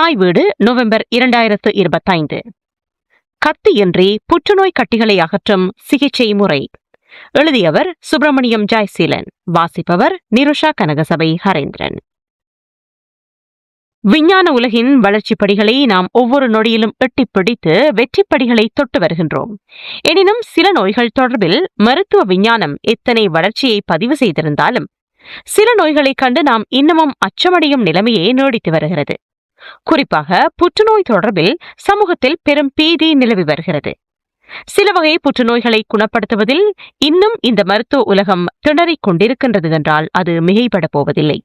தாய் வீடு நவம்பர் இரண்டாயிரத்து இருபத்தைந்து. கத்தியின்றி புற்றுநோய் கட்டிகளை அகற்றும் சிகிச்சை முறை. எழுதியவர் சுப்பிரமணியம் ஜாய்சீலன். வாசிப்பவர் நிருஷா கனகசபை ஹரேந்திரன். விஞ்ஞான உலகின் வளர்ச்சிப் படிகளை நாம் ஒவ்வொரு நொடியிலும் எட்டிப் பிடித்து வெற்றிப் படிகளை தொட்டு வருகின்றோம். எனினும் சில நோய்கள் தொடர்பில் மருத்துவ விஞ்ஞானம் எத்தனை வளர்ச்சியை பதிவு செய்திருந்தாலும் சில நோய்களைக் கண்டு நாம் இன்னமும் அச்சமடையும் நிலைமையே நீடித்து வருகிறது. குறிப்பாக புற்றுநோய் தொடர்பில் சமூகத்தில் பெரும் பீதி நிலவி வருகிறது. சில வகை புற்றுநோய்களை குணப்படுத்துவதில் இன்னும் இந்த மருத்துவ உலகம் திணறிக் கொண்டிருக்கின்றது என்றால் அது மிகைப்பட போவதில்லை.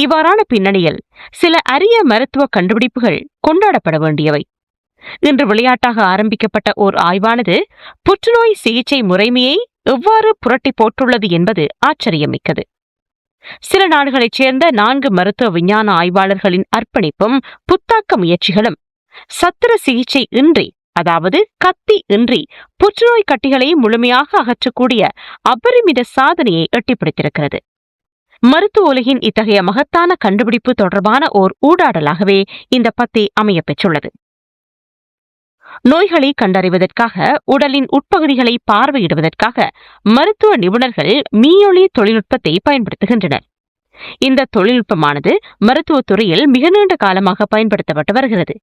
இவ்வாறான பின்னணியில் சில அரிய மருத்துவ கண்டுபிடிப்புகள் கொண்டாடப்பட வேண்டியவை. இன்று விளையாட்டாக ஆரம்பிக்கப்பட்ட ஓர் ஆய்வானது புற்றுநோய் சிகிச்சை முறைமையை எவ்வாறு புரட்டி போட்டுள்ளது என்பது ஆச்சரியமிக்கது. சில நாடுகளைச் சேர்ந்த நான்கு மருத்துவ விஞ்ஞான ஆய்வாளர்களின் அர்ப்பணிப்பும் புத்தாக்க முயற்சிகளும். சத்திர சிகிச்சை இன்றி அதாவது கத்தி இன்றி புற்றுநோய் கட்டிகளை முழுமையாக அகற்றக்கூடிய அபரிமித சாதனையை எட்டிப்பிடித்திருக்கிறது. மருத்துவ உலகின் இத்தகைய மகத்தான கண்டுபிடிப்பு தொடர்பான ஓர் ஊடாடலாகவே இந்த பத்தி அமையப் பெற்றுள்ளது. நோய்களை கண்டறிவதற்காக உடலின் உட்பகுதிகளை பார்வையிடுவதற்காக மருத்துவ நிபுணர்கள் மீயொளி தொழில்நுட்பத்தை பயன்படுத்துகின்றனர். இந்த தொழில்நுட்பமானது மருத்துவத் துறையில் மிக நீண்ட காலமாக பயன்படுத்தப்பட்டு வருகிறது.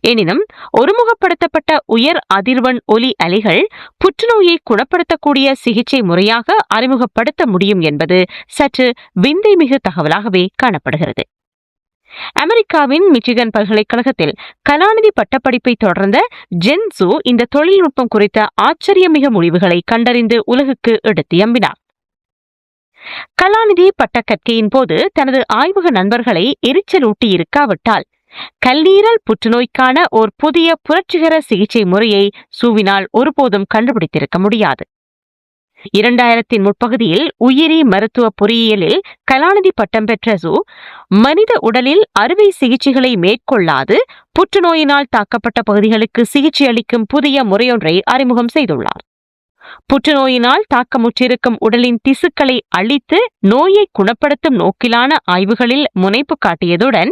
எனினும் ஒருமுகப்படுத்தப்பட்ட உயர் அதிர்வெண் ஒலி அலைகள் புற்றுநோயை குணப்படுத்தக்கூடிய சிகிச்சை முறையாக அறிமுகப்படுத்த முடியும் என்பது சற்று விந்தை மிகு தகவலாகவே காணப்படுகிறது. அமெரிக்காவின் மிச்சிகன் பல்கலைக்கழகத்தில் கலாநிதி பட்டப்படிப்பை தொடர்ந்த ஜென்சு இந்த தொழில்நுட்பம் குறித்த ஆச்சரியமிக முடிவுகளை கண்டறிந்து உலகுக்கு எடுத்து எம்பினார். கலாநிதி பட்ட கற்கையின் போது தனது ஆய்வக நண்பர்களை எரிச்சலூட்டி இருக்காவிட்டால் கல்லீரல் புற்றுநோய்க்கான ஓர் புதிய புரட்சிகர சிகிச்சை முறையை சூவினால் ஒருபோதும் கண்டுபிடித்திருக்க முடியாது. இரண்டாயிரத்தின் முற்பகுதியில் உயிரி மருத்துவ பொறியியலில் கலாநிதி பட்டம் பெற்ற சு மனித உடலில் அறுவை சிகிச்சைகளை மேற்கொள்ளாது புற்றுநோயினால் தாக்கப்பட்ட பகுதிகளுக்கு சிகிச்சை அளிக்கும் புதிய முறையொன்றை அறிமுகம் செய்துள்ளார். புற்றுநோயினால் தாக்கமுற்றிருக்கும் உடலின் திசுக்களை அழித்து நோயை குணப்படுத்தும் நோக்கிலான ஆய்வுகளில் முனைப்பு காட்டியதுடன்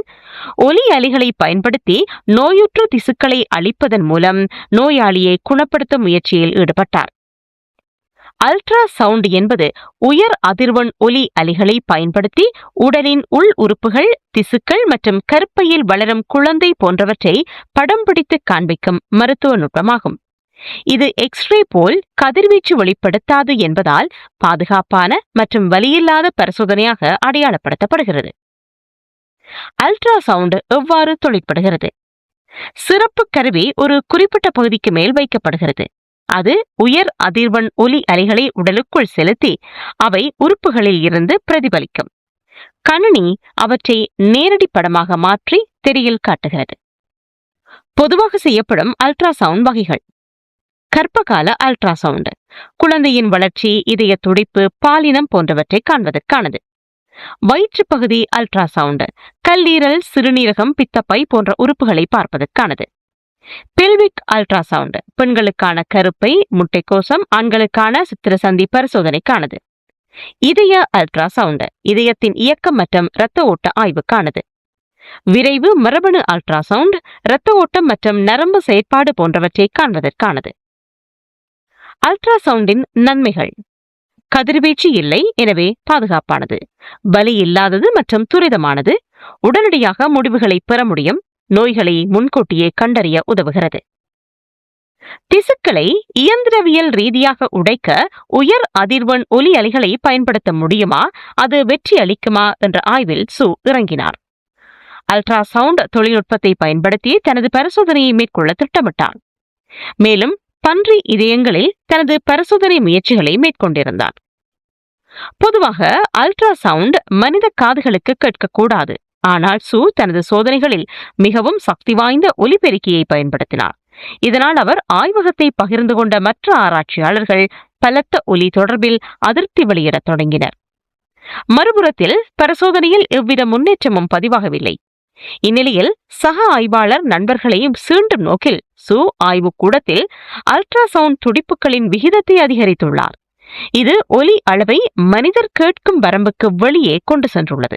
ஒலி அலிகளை பயன்படுத்தி நோயுற்று திசுக்களை அழிப்பதன் மூலம் நோயாளியை குணப்படுத்தும் முயற்சியில் ஈடுபட்டார். அல்ட்ரா சவுண்ட் என்பது உயர் அதிர்வெண் ஒலி அலைகளை பயன்படுத்தி உடலின் உள் உறுப்புகள் திசுக்கள் மற்றும் கருப்பையில் வளரும் குழந்தை போன்றவற்றை படம் பிடித்து காண்பிக்கும் மருத்துவ நுட்பமாகும். இது எக்ஸ்ரே போல் கதிர்வீச்சு வெளிப்படுத்தாது என்பதால் பாதுகாப்பான மற்றும் வலியில்லாத பரிசோதனையாக அடையாளப்படுத்தப்படுகிறது. அல்ட்ரா சவுண்ட் எவ்வாறு தொழிற்படுகிறது? சிறப்பு கருவி ஒரு குறிப்பிட்ட பகுதிக்கு மேல் வைக்கப்படுகிறது. அது உயர் அதிர்வன் ஒலி அலைகளை உடலுக்குள் செலுத்தி அவை உறுப்புகளில் இருந்து பிரதிபலிக்கும். கணினி அவற்றை நேரடி படமாக மாற்றி திரையில் காட்டுகிறது. பொதுவாக செய்யப்படும் அல்ட்ராசவுண்ட் வகைகள். கர்ப்பகால அல்ட்ராசவுண்ட். குழந்தையின் வளர்ச்சி இதய துடிப்பு பாலினம் போன்றவற்றை காண்பதற்கானது. வயிற்றுப் பகுதி அல்ட்ராசவுண்ட். கல்லீரல் சிறுநீரகம் பித்தப்பை போன்ற உறுப்புகளை பார்ப்பதற்கானது. பெல்விக் அல்ட்ராசவுண்ட் பெண்களுக்கான கருப்பை முட்டைக்கோசம் ஆண்களுக்கான சித்திரசந்தி பரிசோதனைக்கானது. இதய அல்ட்ராசவுண்ட் இதயத்தின் இயக்கம் மற்றும் இரத்த ஓட்ட ஆய்வுக்கானது. விரைவு மரபணு அல்ட்ராசவுண்ட் இரத்த ஓட்டம் மற்றும் நரம்பு செயற்பாடு போன்றவற்றை காண்பதற்கானது. அல்ட்ராசவுண்டின் நன்மைகள். கதிர்வீச்சு இல்லை எனவே பாதுகாப்பானது. வலி இல்லாதது மற்றும் துரிதமானது. உடனடியாக முடிவுகளை பெற முடியும். நோய்களை முன்கூட்டியே கண்டறிய உதவுகிறது. திசுக்களை இயந்திரவியல் ரீதியாக உடைக்க உயர் அதிர்வெண் ஒலி அலைகளை பயன்படுத்த முடியுமா? அது வெற்றி அளிக்குமா? என்ற ஆய்வில் சு இறங்கினார். அல்ட்ராசவுண்ட் தொழில்நுட்பத்தை பயன்படுத்தி தனது பரிசோதனையை மேற்கொள்ள திட்டமிட்டார். மேலும் பன்றி இதயங்களில் தனது பரிசோதனை முயற்சிகளை மேற்கொண்டிருந்தார். பொதுவாக அல்ட்ராசவுண்ட் மனித காதுகளுக்கு கேட்கக்கூடாது. ஆனால் சு தனது சோதனைகளில் மிகவும் சக்தி வாய்ந்த ஒலிபெருக்கியை பயன்படுத்தினார். இதனால் அவர் ஆய்வகத்தை பகிர்ந்து கொண்ட மற்ற ஆராய்ச்சியாளர்கள் பலத்த ஒலி தொடர்பில் அதிருப்தி வெளியிடத் தொடங்கினர். மறுபுறத்தில் பரிசோதனையில் எவ்வித முன்னேற்றமும் பதிவாகவில்லை. இந்நிலையில் சக ஆய்வாளர் நண்பர்களையும் சீண்டும் நோக்கில் சு ஆய்வு கூடத்தில் அல்ட்ராசவுண்ட் துடிப்புகளின் விகிதத்தை அதிகரித்துள்ளார். இது ஒலி அளவை மனிதர் கேட்கும் வரம்புக்கு வெளியே கொண்டு சென்றுள்ளது.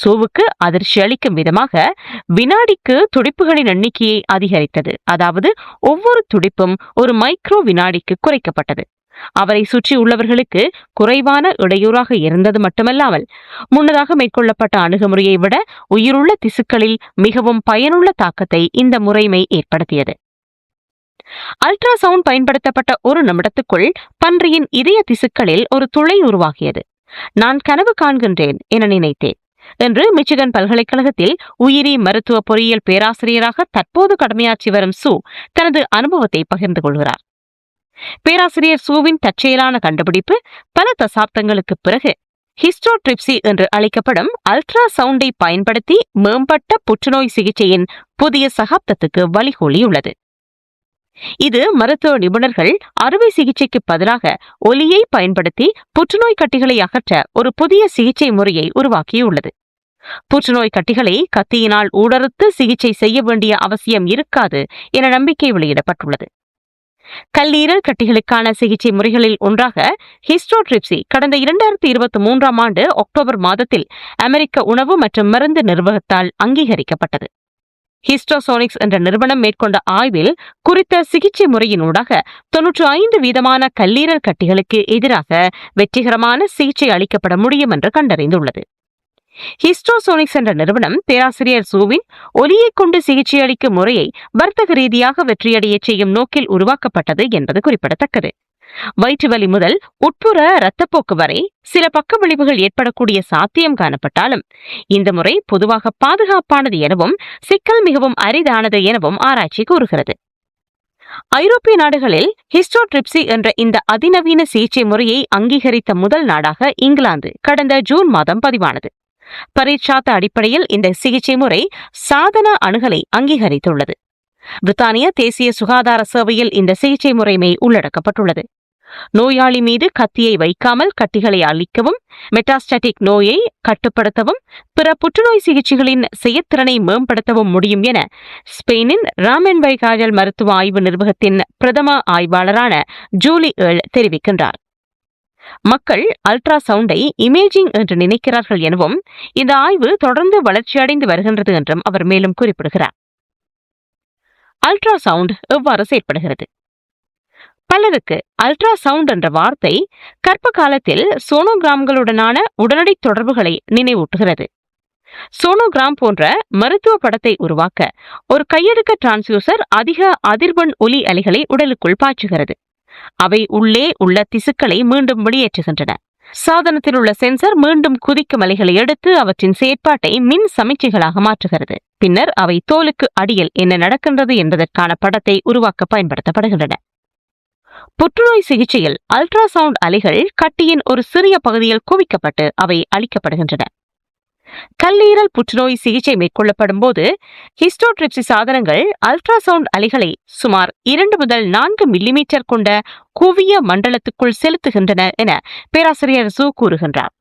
சோவுக்கு அதிர்ச்சி அளிக்கும் விதமாக வினாடிக்கு துடிப்புகளின் எண்ணிக்கையை அதிகரித்தது. அதாவது ஒவ்வொரு துடிப்பும் ஒரு மைக்ரோ வினாடிக்கு குறைக்கப்பட்டது. அவரை சுற்றி உள்ளவர்களுக்கு குறைவான இடையூறாக இருந்தது மட்டுமல்லாமல் முன்னதாக மேற்கொள்ளப்பட்ட அணுகுமுறையை விட உயிருள்ள திசுக்களில் மிகவும் பயனுள்ள தாக்கத்தை இந்த முறைமை ஏற்படுத்தியது. அல்ட்ராசவுண்ட் பயன்படுத்தப்பட்ட ஒரு நிமிடத்துக்குள் பன்றியின் இதய திசுக்களில் ஒரு துளை உருவாகியது. நான் கனவு காண்கின்றேன் என நினைத்தேன். என்று மிச்சிகன் பல்கலைக்கழகத்தில் உயிரி மருத்துவ பொறியியல் பேராசிரியராக தற்போது கடமையாற்றி வரும் சு தனது அனுபவத்தை பகிர்ந்து கொள்கிறார். பேராசிரியர் சூவின் தற்செயலான கண்டுபிடிப்பு பல தசாப்தங்களுக்கு பிறகு ஹிஸ்டோட்ரிப்சி என்று அழைக்கப்படும் அல்ட்ரா சவுண்டை பயன்படுத்தி மேம்பட்ட புற்றுநோய் சிகிச்சையின் புதிய சகாப்தத்துக்கு வழிகோலியுள்ளது. இது மருத்துவ நிபுணர்கள் அறுவை சிகிச்சைக்கு பதிலாக ஒலியை பயன்படுத்தி புற்றுநோய் கட்டிகளை அகற்ற ஒரு புதிய சிகிச்சை முறையை உருவாக்கியுள்ளது. புற்றுநோய் கட்டிகளை கத்தியினால் ஊடறுத்து சிகிச்சை செய்ய வேண்டிய அவசியம் இருக்காது என நம்பிக்கை வெளியிடப்பட்டுள்ளது. கல்லீரல் கட்டிகளுக்கான சிகிச்சை முறைகளில் ஒன்றாக ஹிஸ்டோட்ரிப்சி கடந்த இரண்டாயிரத்தி இருபத்தி மூன்றாம் ஆண்டு அக்டோபர் மாதத்தில் அமெரிக்க உணவு மற்றும் மருந்து நிர்வாகத்தால் அங்கீகரிக்கப்பட்டது. ஹிஸ்டோசோனிக்ஸ் என்ற நிறுவனம் மேற்கொண்ட ஆய்வில் குறித்த சிகிச்சை முறையினூடாக தொன்னூற்று ஐந்து வீதமான கல்லீரல் கட்டிகளுக்கு எதிராக வெற்றிகரமான சிகிச்சை அளிக்கப்பட முடியும் என்று கண்டறிந்துள்ளது. ஹிஸ்டோசோனிக்ஸ் என்ற நிறுவனம் பேராசிரியர் சூவின் ஒலியை கொண்டு சிகிச்சை அளிக்கும் முறையை வர்த்தக ரீதியாக வெற்றியடைய செய்யும் நோக்கில் உருவாக்கப்பட்டது என்பது குறிப்பிடத்தக்கது. வயிற்று வலி முதல் உட்புற இரத்தப்போக்கு வரை சில பக்க விளைவுகள் ஏற்படக்கூடிய சாத்தியம் காணப்பட்டாலும் இந்த முறை பொதுவாக பாதுகாப்பானது எனவும் சிக்கல் மிகவும் அரிதானது எனவும் ஆராய்ச்சி கூறுகிறது. ஐரோப்பிய நாடுகளில் ஹிஸ்டோட்ரிப்சி என்ற இந்த அதிநவீன சிகிச்சை முறையை அங்கீகரித்த முதல் நாடாக இங்கிலாந்து கடந்த ஜூன் மாதம் பதிவானது. பரீட்சாத்த அடிப்படையில் இந்த சிகிச்சை முறை சாதன அணுகலை அங்கீகரித்துள்ளது. பிரித்தானிய தேசிய சுகாதார சேவையில் இந்த சிகிச்சை முறைமை உள்ளடக்கப்பட்டுள்ளது. நோயாளி மீது கத்தியை வைக்காமல் கட்டிகளை அழிக்கவும் மெட்டாஸ்டாட்டிக் நோயை கட்டுப்படுத்தவும் பிற புற்றுநோய் சிகிச்சைகளின் செயற்திறனை மேம்படுத்தவும் முடியும் என ஸ்பெயினின் ராமென்வை காஜல் மருத்துவ ஆய்வு நிர்வாகத்தின் பிரதம ஆய்வாளரான ஜூலி ஏள் தெரிவிக்கின்றார். மக்கள் அல்ட்ரா சவுண்டை இமேஜிங் என்று நினைக்கிறார்கள் எனவும் இந்த ஆய்வு தொடர்ந்து வளர்ச்சியடைந்து வருகின்றது என்றும் அவர் மேலும் குறிப்பிடுகிறார். அல்ட்ரா சவுண்ட் எவ்வாறு செயற்படுகிறது? பலருக்கு அல்ட்ரா சவுண்ட் என்ற வார்த்தை கர்ப்ப காலத்தில் சோனோகிராம்களுடனான உடனடி தொடர்புகளை நினைவூட்டுகிறது. சோனோகிராம் போன்ற மருத்துவ படத்தை உருவாக்க ஒரு கையெடுக்க டிரான்ஸ்யூசர் அதிக அதிர்வெண் ஒலி அலைகளை உடலுக்குள் பாய்ச்சுகிறது. அவை உள்ளே உள்ள திசுக்களை மீண்டும் வெளியேற்றுகின்றன. சாதனத்தில் உள்ள சென்சர் மீண்டும் குதிக்கும் அலைகளை எடுத்து அவற்றின் செயற்பாட்டை மின் சமிச்சைகளாக மாற்றுகிறது. பின்னர் அவை தோலுக்கு அடியில் என்ன நடக்கின்றது என்பதற்கான படத்தை உருவாக்க பயன்படுத்தப்படுகின்றன. புற்றுநோய் சிகிச்சையில் அல்ட்ராசவுண்ட் அலைகள் கட்டியின் ஒரு சிறிய பகுதியில் குவிக்கப்பட்டு அவை அளிக்கப்படுகின்றன கல்லீரல் புற்றுநோய் சிகிச்சை மேற்கொள்ளப்படும் போது ஹிஸ்டோட்ரிப்சி சாதனங்கள் அல்ட்ராசவுண்ட் அலைகளை சுமார் இரண்டு முதல் நான்கு மில்லிமீட்டர் கொண்ட குவிய மண்டலத்துக்குள் செலுத்துகின்றன என பேராசிரியர் சு கூறுகின்றார்.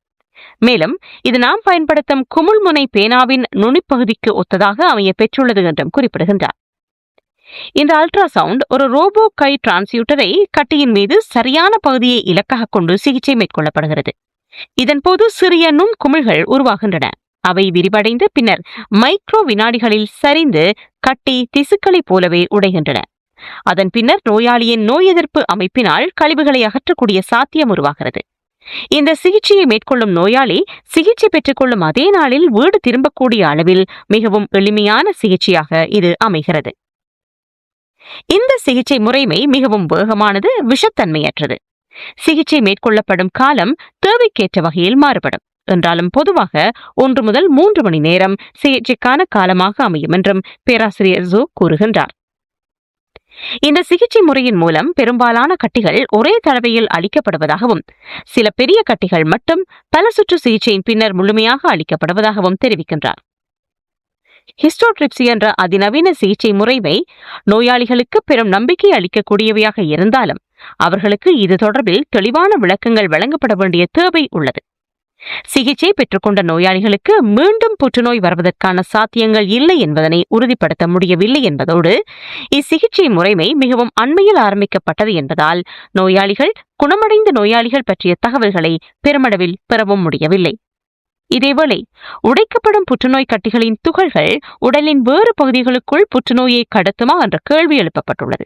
மேலும் இது நாம் பயன்படுத்தும் குமுள்முனை பேனாவின் நுனிப்பகுதிக்கு ஒத்ததாக அமைய பெற்றுள்ளது என்றும் குறிப்பிடுகின்றார். இந்த அல்ட்ராசவுண்ட் ஒரு ரோபோ கை டிரான்ஸ்யூட்டரை கட்டியின் மீது சரியான பகுதியை இலக்காக கொண்டு சிகிச்சை மேற்கொள்ளப்படுகிறது. இதன்போது சிறிய நுண் குமிழ்கள் உருவாகின்றன. அவை விரிவடைந்து பின்னர் மைக்ரோ வினாடிகளில் சரிந்து கட்டி திசுக்களைப் போலவே உடைகின்றன. அதன் பின்னர் நோயாளியின் நோய் எதிர்ப்பு அமைப்பினால் கழிவுகளை அகற்றக்கூடிய சாத்தியம் உருவாகிறது. இந்த சிகிச்சையை மேற்கொள்ளும் நோயாளி சிகிச்சை பெற்றுக்கொள்ளும் அதே நாளில் வீடு திரும்பக்கூடிய அளவில் மிகவும் எளிமையான சிகிச்சையாக இது அமைகிறது. இந்த சிகிச்சை முறைமை மிகவும் வேகமானது விஷத்தன்மையற்றது. சிகிச்சை மேற்கொள்ளப்படும் காலம் தேவைக்கேற்ற வகையில் மாறுபடும். என்றாலும் பொதுவாக ஒன்று முதல் மூன்று மணி நேரம் சிகிச்சைக்கான காலமாக அமையும் என்றும் பேராசிரியர் ஜோ கூறுகின்றார். இந்த சிகிச்சை முறையின் மூலம் பெரும்பாலான கட்டிகள் ஒரே தடவையில் அளிக்கப்படுவதாகவும் சில பெரிய கட்டிகள் மட்டும் பல சுற்று சிகிச்சையின் பின்னர் முழுமையாக அளிக்கப்படுவதாகவும் தெரிவிக்கின்றார். ஹிஸ்டோட்ரிப்சி என்ற அதிநவீன சிகிச்சை முறைவை நோயாளிகளுக்கு பெரும் நம்பிக்கை அளிக்கக்கூடியவையாக இருந்தாலும் அவர்களுக்கு இது தொடர்பில் தெளிவான விளக்கங்கள் வழங்கப்பட வேண்டிய தேவை உள்ளது. சிகிச்சை பெற்றுக்கொண்ட நோயாளிகளுக்கு மீண்டும் புற்றுநோய் வருவதற்கான சாத்தியங்கள் இல்லை என்பதனை உறுதிப்படுத்த முடியவில்லை என்பதோடு இச்சிகிச்சை முறைமை மிகவும் அண்மையில் ஆரம்பிக்கப்பட்டது என்பதால் நோயாளிகள் குணமடைந்த நோயாளிகள் பற்றிய தகவல்களை பெருமளவில் பெறவும் முடியவில்லை. இதேவேளை உடைக்கப்படும் புற்றுநோய் கட்டிகளின் துகள்கள் உடலின் வேறு பகுதிகளுக்குள் புற்றுநோயை கடத்துமா என்ற கேள்வி எழுப்பப்பட்டுள்ளது.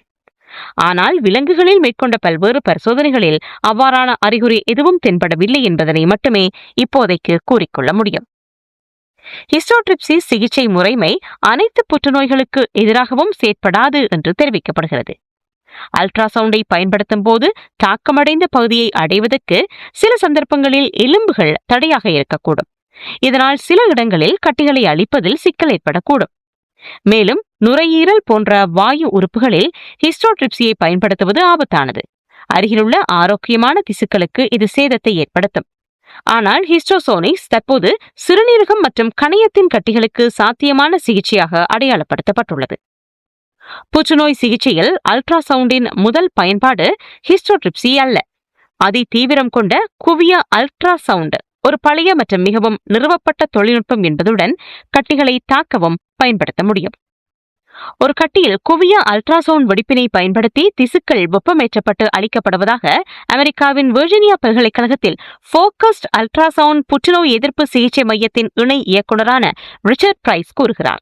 ஆனால் விலங்குகளில் மேற்கொண்ட பல்வேறு பரிசோதனைகளில் அவ்வாறான அறிகுறி எதுவும் தென்படவில்லை என்பதனை மட்டுமே இப்போதைக்கு கூறிக்கொள்ள முடியும். ஹிஸ்டோட்ரிப்சி சிகிச்சை முறைமை அனைத்து புற்றுநோய்களுக்கு எதிராகவும் செயற்படாது என்று தெரிவிக்கப்படுகிறது. அல்ட்ராசவுண்டை பயன்படுத்தும் போது தாக்கமடைந்த பகுதியை அடைவதற்கு சில சந்தர்ப்பங்களில் எலும்புகள் தடையாக இருக்கக்கூடும். இதனால் சில இடங்களில் கட்டிகளை அழிப்பதில் சிக்கல் ஏற்படக்கூடும். மேலும் நுரையீரல் போன்ற வாயு உறுப்புகளில் ஹிஸ்டோட்ரிப்சியை பயன்படுத்துவது ஆபத்தானது. அருகிலுள்ள ஆரோக்கியமான திசுக்களுக்கு இது சேதத்தை ஏற்படுத்தும். ஆனால் ஹிஸ்டோசோனிக்ஸ் தற்போது சிறுநீரகம் மற்றும் கணையத்தின் கட்டிகளுக்கு சாத்தியமான சிகிச்சையாக அடையாளப்படுத்தப்பட்டுள்ளது. புற்றுநோய் சிகிச்சையில் அல்ட்ராசவுண்டின் முதல் பயன்பாடு ஹிஸ்டோட்ரிப்சி அல்ல. அதி தீவிரம் கொண்ட குவிய அல்ட்ராசவுண்ட் ஒரு பழைய மற்றும் மிகவும் நிறுவப்பட்ட தொழில்நுட்பம் என்பதுடன் கட்டிகளை தாக்கவும் பயன்படுத்த முடியும். ஒரு கட்டியில் குவிய அல்ட்ராசவுண்ட் வெடிப்பினை பயன்படுத்தி திசுக்கள் வெப்பமேற்றப்பட்டு அளிக்கப்படுவதாக அமெரிக்காவின் வெர்ஜினியா பல்கலைக்கழகத்தில் போக்கஸ்ட் அல்ட்ராசவுண்ட் புற்றுநோய் எதிர்ப்பு சிகிச்சை மையத்தின் இணை இயக்குநரான ரிச்சர்ட் பிரைஸ் கூறுகிறார்.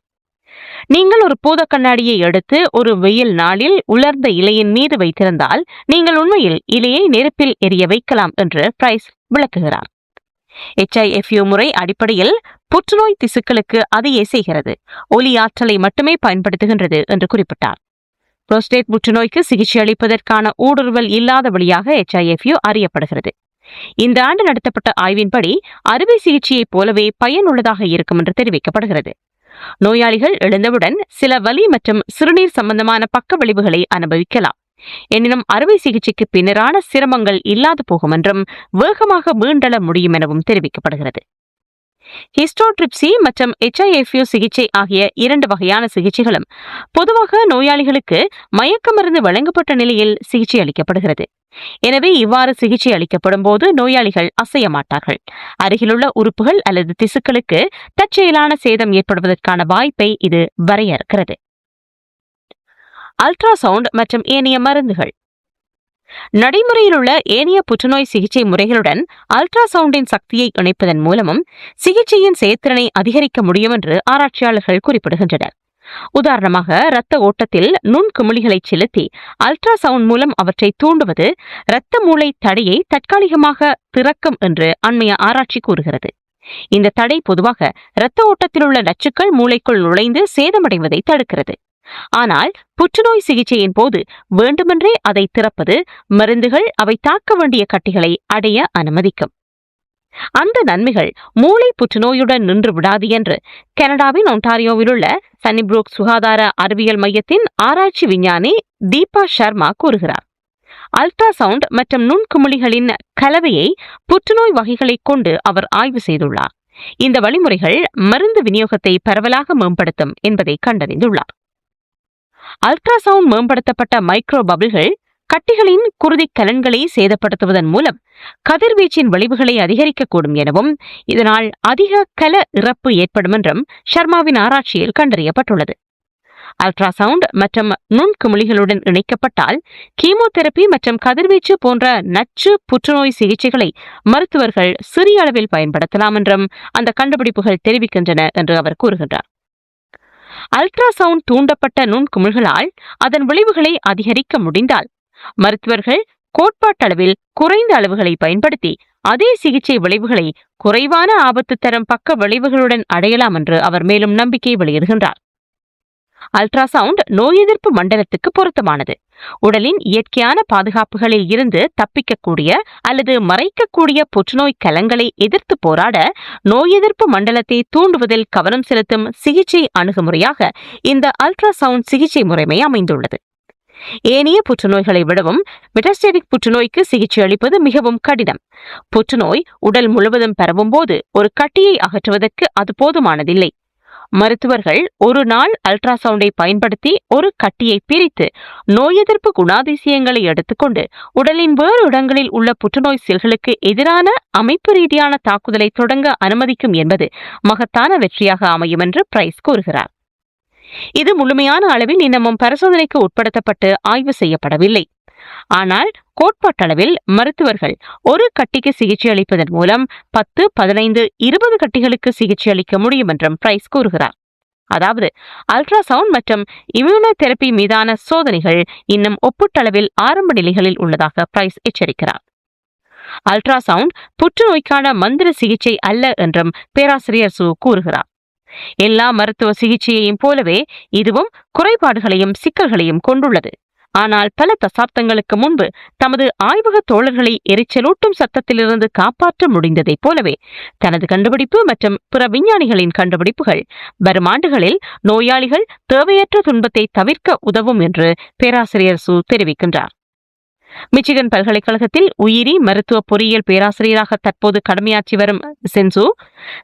நீங்கள் ஒரு பூத கண்ணாடியை எடுத்து ஒரு வெயில் நாளில் உலர்ந்த இலையின் மீது வைத்திருந்தால் நீங்கள் உண்மையில் இலையை நெருப்பில் எரிய வைக்கலாம் என்று பிரைஸ் விளக்குகிறார். எச்ஐஎஃப்யூ முறை அடிப்படையில் புற்றுநோய் திசுக்களுக்கு அதையே செய்கிறது. ஒலி ஆற்றலை மட்டுமே பயன்படுத்துகின்றது என்று குறிப்பிட்டார். புரோஸ்டேட் புற்றுநோய்க்கு சிகிச்சை அளிப்பதற்கான ஊடுருவல் இல்லாத வழியாக எச்ஐஎஃப்யூ அறியப்படுகிறது. இந்த ஆண்டு நடத்தப்பட்ட ஆய்வின்படி அறுவை சிகிச்சையைப் போலவே பயனுள்ளதாக இருக்கும் என்று தெரிவிக்கப்படுகிறது. நோயாளிகள் எழுந்தவுடன் சில வலி மற்றும் சிறுநீர் சம்பந்தமான பக்க விளைவுகளை அனுபவிக்கலாம். எனினும் அறுவை சிகிச்சைக்கு பின்னரான சிரமங்கள் இல்லாது போகும் என்றும் வேகமாக மீண்டள முடியும் எனவும் தெரிவிக்கப்படுகிறது. ஹிஸ்டோட்ரிப்சி மற்றும் எச்ஐஎஃப்யூ சிகிச்சை ஆகிய இரண்டு வகையான சிகிச்சைகளும் பொதுவாக நோயாளிகளுக்கு மயக்க மருந்து வழங்கப்பட்ட நிலையில் சிகிச்சை அளிக்கப்படுகிறது. எனவே இவ்வாறு சிகிச்சை அளிக்கப்படும் போது நோயாளிகள் அசைய மாட்டார்கள். அருகிலுள்ள உறுப்புகள் அல்லது திசுக்களுக்கு தற்செயலான சேதம் ஏற்படுவதற்கான வாய்ப்பை இது வரையறுக்கிறது. அல்ட்ராசவுண்ட் மற்றும் ஏனைய மருந்துகள். நடைமுறையில் உள்ள ஏனைய புற்றுநோய் சிகிச்சை முறைகளுடன் அல்ட்ராசவுண்டின் சக்தியை இணைப்பதன் மூலமும் சிகிச்சையின் செயற்திறனை அதிகரிக்க முடியும் என்று ஆராய்ச்சியாளர்கள் குறிப்பிடுகின்றனர். உதாரணமாக இரத்த ஓட்டத்தில் நுண்குமிழிகளை செலுத்தி அல்ட்ராசவுண்ட் மூலம் அவற்றை தூண்டுவது இரத்த மூளை தடையை தற்காலிகமாக திறக்கும் என்று அண்மைய ஆராய்ச்சி கூறுகிறது. இந்த தடை பொதுவாக இரத்த ஓட்டத்தில் உள்ள நச்சுக்கள் மூளைக்குள் நுழைந்து சேதமடைவதை தடுக்கிறது. ஆனால் புற்றுநோய் சிகிச்சையின் போது வேண்டுமென்றே அதை திறப்பது மருந்துகள் அவை தாக்க வேண்டிய கட்டிகளை அடைய அனுமதிக்கும். அந்த நன்மைகள் மூளை புற்றுநோயுடன் நின்று விடாது என்று கனடாவின் ஒன்டாரியோவில் உள்ள சன்னிப்ரூக் சுகாதார அறிவியல் மையத்தின் ஆராய்ச்சி விஞ்ஞானி தீபா சர்மா கூறுகிறார் அல்ட்ராசவுண்ட் மற்றும் நுண்குமிழிகளின் கலவையை புற்றுநோய் வகைகளைக் கொண்டு அவர் ஆய்வு செய்துள்ளார். இந்த வழிமுறைகள் மருந்து விநியோகத்தை பரவலாக மேம்படுத்தும் என்பதை கண்டறிந்துள்ளார். அல்ட்ராசவுண்ட் மேம்படுத்தப்பட்ட மைக்ரோ பபிள்கள் கட்டிகளின் குருதி கலன்களை சேதப்படுத்துவதன் மூலம் கதிர்வீச்சின் விளைவுகளை அதிகரிக்கக்கூடும் எனவும் இதனால் அதிக கல இறப்பு ஏற்படும் என்றும் ஷர்மாவின் ஆராய்ச்சியில் கண்டறியப்பட்டுள்ளது. அல்ட்ராசவுண்ட் மற்றும் நுண்குமிழிகளுடன் இணைக்கப்பட்டால் கீமோதெரபி மற்றும் கதிர்வீச்சு போன்ற நச்சு புற்றுநோய் சிகிச்சைகளை மருத்துவர்கள் சிறிய அளவில் பயன்படுத்தலாம் என்றும் அந்த கண்டுபிடிப்புகள் தெரிவிக்கின்றன என்று அவர் கூறுகின்றார். அல்ட்ராசவுண்ட் தூண்டப்பட்ட நுண்குமிழ்களால் அதன் விளைவுகளை அதிகரிக்க முடிந்தால் மருத்துவர்கள் கோட்பாட்டளவில் குறைந்த அளவுகளை பயன்படுத்தி அதே சிகிச்சை விளைவுகளை குறைவான ஆபத்து தரும் பக்க விளைவுகளுடன் அடையலாம் என்று அவர் மேலும் நம்பிக்கை வெளியிடுகின்றார். அல்ட்ராசவுண்ட் நோய் எதிர்ப்பு மண்டலத்துக்கு பொருத்தமானது. உடலின் இயற்கையான பாதுகாப்புகளில் இருந்து தப்பிக்கக்கூடிய அல்லது மறைக்கக்கூடிய புற்றுநோய் கலங்களை எதிர்த்து போராட நோய் எதிர்ப்பு மண்டலத்தை தூண்டுவதில் கவனம் செலுத்தும் சிகிச்சை அணுகுமுறையாக இந்த அல்ட்ராசவுண்ட் சிகிச்சை முறைமை அமைந்துள்ளது. ஏனைய புற்றுநோய்களை விடவும் மெட்டாஸ்டேடிக் புற்றுநோய்க்கு சிகிச்சை அளிப்பது மிகவும் கடினம். புற்றுநோய் உடல் முழுவதும் பரவும் போது ஒரு கட்டியை அகற்றுவதற்கு அது போதுமானதில்லை. மருத்துவர்கள் ஒரு நாள் அல்ட்ராசவுண்டை பயன்படுத்தி ஒரு கட்டியை பிரித்து நோய் எதிர்ப்பு குணாதிசயங்களை எடுத்துக்கொண்டு உடலின் வேறு இடங்களில் உள்ள புற்றுநோய் செல்களுக்கு எதிரான அமைப்பு ரீதியான தாக்குதலை தொடங்க அனுமதிக்கும் என்பது மகத்தான வெற்றியாக அமையும் என்று பிரைஸ் கூறுகிறார். இது முழுமையான அளவில் இன்னமும் பரிசோதனைக்கு உட்படுத்தப்பட்டு ஆய்வு செய்யப்படவில்லை. ஆனால் கோட்பாட்டளவில் மருத்துவர்கள் ஒரு கட்டிக்கு சிகிச்சை அளிப்பதன் மூலம் பத்து பதினைந்து இருபது கட்டிகளுக்கு சிகிச்சை அளிக்க முடியும் என்றும் பிரைஸ் கூறுகிறார். அதாவது அல்ட்ராசவுண்ட் மற்றும் இம்யூனோதெரப்பி மீதான சோதனைகள் இன்னும் ஒப்பீட்டளவில் ஆரம்ப நிலைகளில் உள்ளதாக பிரைஸ் எச்சரிக்கிறார். அல்ட்ராசவுண்ட் புற்றுநோய்க்கான மந்திர சிகிச்சை அல்ல என்றும் பேராசிரியர் சு கூறுகிறார். எல்லா மருத்துவ சிகிச்சையையும் போலவே இதுவும் குறைபாடுகளையும் சிக்கல்களையும் கொண்டுள்ளது. ஆனால் பல தசாப்தங்களுக்கு முன்பு தமது ஆய்வக தோழர்களை எரிச்சலூட்டும் சத்தத்திலிருந்து காப்பாற்ற முடிந்ததைப் போலவே தனது கண்டுபிடிப்பு மற்றும் பிற விஞ்ஞானிகளின் கண்டுபிடிப்புகள் வரும் ஆண்டுகளில் நோயாளிகள் தேவையற்ற துன்பத்தை தவிர்க்க உதவும் என்று பேராசிரியர் சு தெரிவிக்கின்றார். மிச்சிகன் பல்கலைக்கழகத்தில் உயிரி மருத்துவ பொறியியல் பேராசிரியராக தற்போது கடமையாற்றி வரும் சென்சு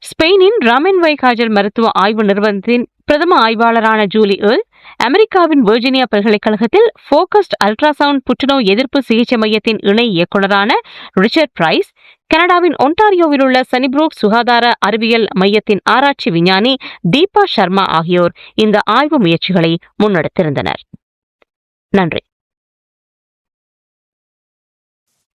ஸ்பெயினின் ராமென் வைகாஜல் மருத்துவ ஆய்வு நிறுவனத்தின் பிரதம ஆய்வாளரான ஜூலி ஏல் அமெரிக்காவின் வெர்ஜினியா பல்கலைக்கழகத்தில் போக்கஸ்ட் அல்ட்ராசவுண்ட் புற்றுநோய் எதிர்ப்பு சிகிச்சை மையத்தின் இணை இயக்குநரான ரிச்சர்ட் பிரைஸ் கனடாவின் ஒன்டாரியோவில் உள்ள சனிப்ரூக் சுகாதார அறிவியல் மையத்தின் ஆராய்ச்சி விஞ்ஞானி தீபா சர்மா ஆகியோர் இந்த ஆய்வு முயற்சிகளை முன்னெடுத்திருந்தனர். நன்றி.